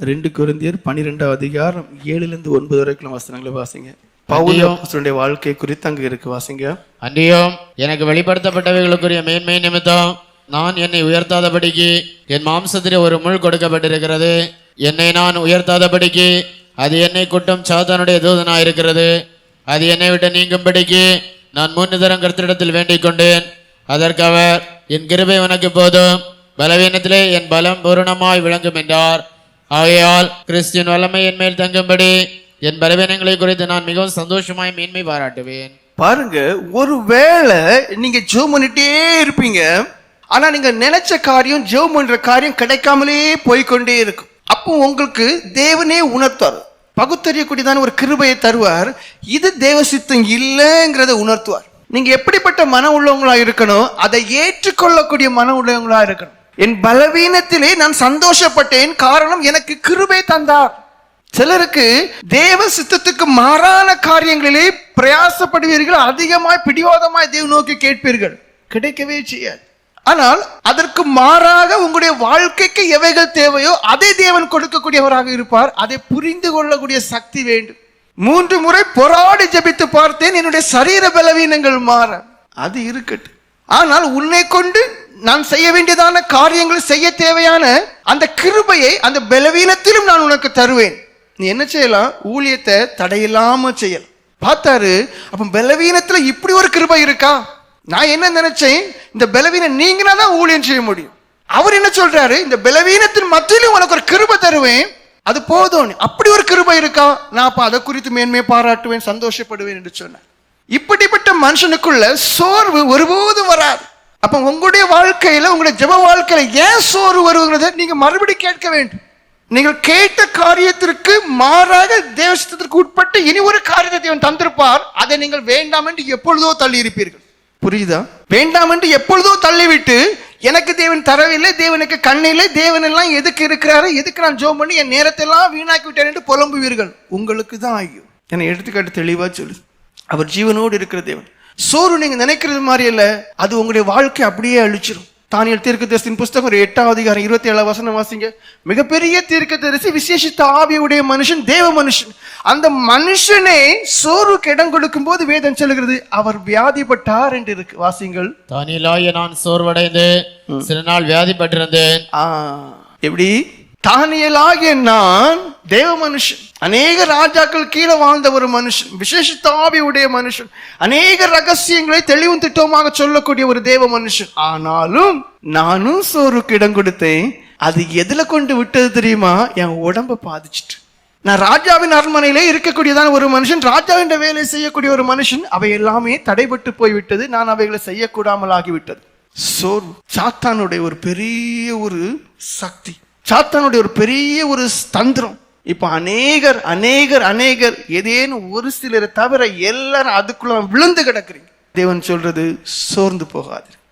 ரெண்டு குருந்தியர் பன்னிரெண்டாவது அதிகாரம் ஏழுலேருந்து ஒன்பது வரைக்கும் வசனங்களை வாசிங்க. பவுலுடைய வாழ்க்கை குறித்து அங்க இருக்கு வாசிங்க. அன்றியும் எனக்கு வெளிப்படுத்தப்பட்டவைகளுக்குரிய மேன்மை நிமித்தம் நான் என்னை உயர்த்தாதபடிக்கு என் மாம்சத்திலே ஒரு முள் கொடுக்கப்பட்டிருக்கிறது. என்னை நான் உயர்த்தாதபடிக்கு அது என்னை குட்டும் சாத்தானுடைய தூதனாயிருக்கிறது. அது என்னை விட்டு நீங்கும்படிக்கு நான் மூன்று தரம் கருத்திடத்தில் வேண்டிக் கொண்டேன் அதற்கு அவர் என் கிருபை உனக்கு போதும். பலவீனத்திலே என் பலம் பூரணமாய் விளங்கும் என்றார். ஆகையால் கிறிஸ்டின் வல்லமை என் மேல் தங்கும்படி என் பலவீனங்களை குறித்து நான் மிகவும் சந்தோஷமாய் மேன்மை பாராட்டுவேன். பாருங்க ஒருவேளை நீங்க ஜெபம் பண்ணிட்டே இருப்பீங்க. ஆனா நீங்க நினைச்ச காரியம் ஜெபம் பண்ற காரியம் கிடைக்காமலே போய்க்கொண்டே இருக்கும். அப்போ உங்களுக்கு தேவனே உணர்த்துவார். பகுத்தறியக்கூடியதான ஒரு கிருபையை தருவார். இது தேவ சித்தம் இல்லைங்கிறத உணர்த்துவார். நீங்க எப்படிப்பட்ட மன உள்ளவங்களா இருக்கணும் அதை ஏற்றுக்கொள்ளக்கூடிய மன உள்ளவங்களா இருக்கணும். என் பலவீனத்திலே நான் சந்தோஷப்பட்டேன். காரணம் எனக்கு கிருபை தந்தார். சிலருக்கு தேவ சித்தத்துக்கு மாறான காரியங்களிலே பிரயாசப்படுவீர்கள் அதிகமாய் பிடிவாதமாய் தேவ நோக்கி கேட்பீர்கள். கிடைக்கவே செய்யாது. ஆனால் அதற்கு மாறாக உங்களுடைய வாழ்க்கைக்கு எவைகள் தேவையோ அதை தேவன் கொடுக்கக்கூடியவராக இருப்பார். அதை புரிந்து கொள்ளக்கூடிய சக்தி வேண்டும். மூன்று முறை போராடி ஜபித்து பார்த்தேன் என்னுடைய சரீர பலவீனங்கள் மாற. அது இருக்கட்டும். ஆனால் உன்னை கொண்டு நான் செய்ய வேண்டியதான காரியங்கள் செய்ய தேவையான அந்த கிருபையை அந்த பலவீனத்திலும் நான் உனக்கு தருவேன். நீ என்ன செய்யலாம்? ஊழியத்தை தடையில்லாம செய்யலாம். பார்த்தாரு அப்ப பலவீனத்துல இப்படி ஒரு கிருபை இருக்கா? நான் என்ன நினைச்சேன்? இந்த பலவீனம் நீங்கினா தான் ஊழியம் செய்ய முடியும். அவர் என்ன சொல்றாரு? இந்த பலவீனத்தின் மத்தியிலும் உனக்கு ஒரு கிருபை தருவேன். அது போதும். அப்படி ஒரு கிருபை இருக்கா? நான் அப்ப அதை குறித்து மேன்மையை பாராட்டுவேன் சந்தோஷப்படுவேன் என்று சொன்னேன் இப்படிப்பட்ட மனுஷனுக்குள்ள சோர்வு ஒருபோதும் வராது. அப்ப உங்களுடைய வாழ்க்கையில உங்களுடைய ஜெப வாழ்க்கையில ஏன் சோர்வு வருகிறத நீங்க மறுபடி கேட்க வேண்டும். நீங்கள் கேட்ட காரியத்திற்கு மாறாக தேவசத்திற்கு உட்பட்டு இனி ஒரு காரியத்தை தேவன் தந்திருப்பார். அதை நீங்கள் வேண்டாம் என்று எப்பொழுதோ தள்ளி இருப்பீர்கள் புரியுதா? வேண்டாம் என்று எப்பொழுதோ தள்ளிவிட்டு எனக்கு தேவன் தரவில்லை தேவனுக்கு கண்ணில்லை தேவன் எல்லாம் எதுக்கு இருக்கிறாரு எதுக்கு நான் ஜோம் பண்ணி என் நேரத்தை எல்லாம் வீணாக்கி விட்டேன் என்று புலம்புவீர்கள். உங்களுக்கு தான் ஐயோ. என்னை எடுத்துக்காட்டு தெளிவா சொல்லு. அவர் ஜீவனோடு இருக்கிற தேவன். சோறு நீங்க நினைக்கிறது மாதிரி இல்ல. அது உங்களுடைய வாழ்க்கை அப்படியே அழிச்சிடும் தானியல் தீர்க்கதரிசியின் புஸ்தகம் ஒரு எட்டாம் அதிகாரம் இருபத்தி ஏழாம் வசனம் வாசிங்க. மிகப்பெரிய தீர்க்கதரிசி விசேஷித்த ஆவியுடைய மனுஷன் தேவ மனுஷன். அந்த மனுஷனே சோறுக்கு இடம் கொடுக்கும் போது வேதம் சொல்லுகிறது அவர் வியாதிப்பட்டார் என்று இருக்கு. வாசிங்கள். தானியலாய நான் சோர்வடைந்து சில நாள் வியாதிப்பட்டிருந்தேன். எப்படி? தானியலாகிய நான் தேவ மனுஷன் அநேக ராஜாக்கள் கீழே வாழ்ந்த ஒரு மனுஷன் விசேஷத்தாவியுடைய மனுஷன் அநேக ரகசியங்களை தெளிவும் திட்டமாக சொல்லக்கூடிய ஒரு தேவ மனுஷன். ஆனாலும் நானும் சோறுக்கு இடம் கொடுத்தேன். அது எதுல கொண்டு விட்டது தெரியுமா? என் உடம்ப பாதிச்சிட்டு. நான் ராஜாவின் அரண்மனையிலே இருக்கக்கூடியதான ஒரு மனுஷன் ராஜாவின் வேலை செய்யக்கூடிய ஒரு மனுஷன். அவை எல்லாமே தடைபட்டு போய்விட்டது. நான் அவைகளை செய்யக்கூடாமல் ஆகிவிட்டது. சோர்வு சாத்தானுடைய ஒரு பெரிய ஒரு சக்தி. சாத்தானுடைய ஒரு பெரிய ஒரு தந்திரம். இப்போ அநேகர் அநேகர் அநேகர் ஏதேனும் ஒரு சிலரை தவிர எல்லாரும் அதுக்குள்ள விழுந்து கிடக்குறீங்க. தேவன் சொல்றது சோர்ந்து போகாது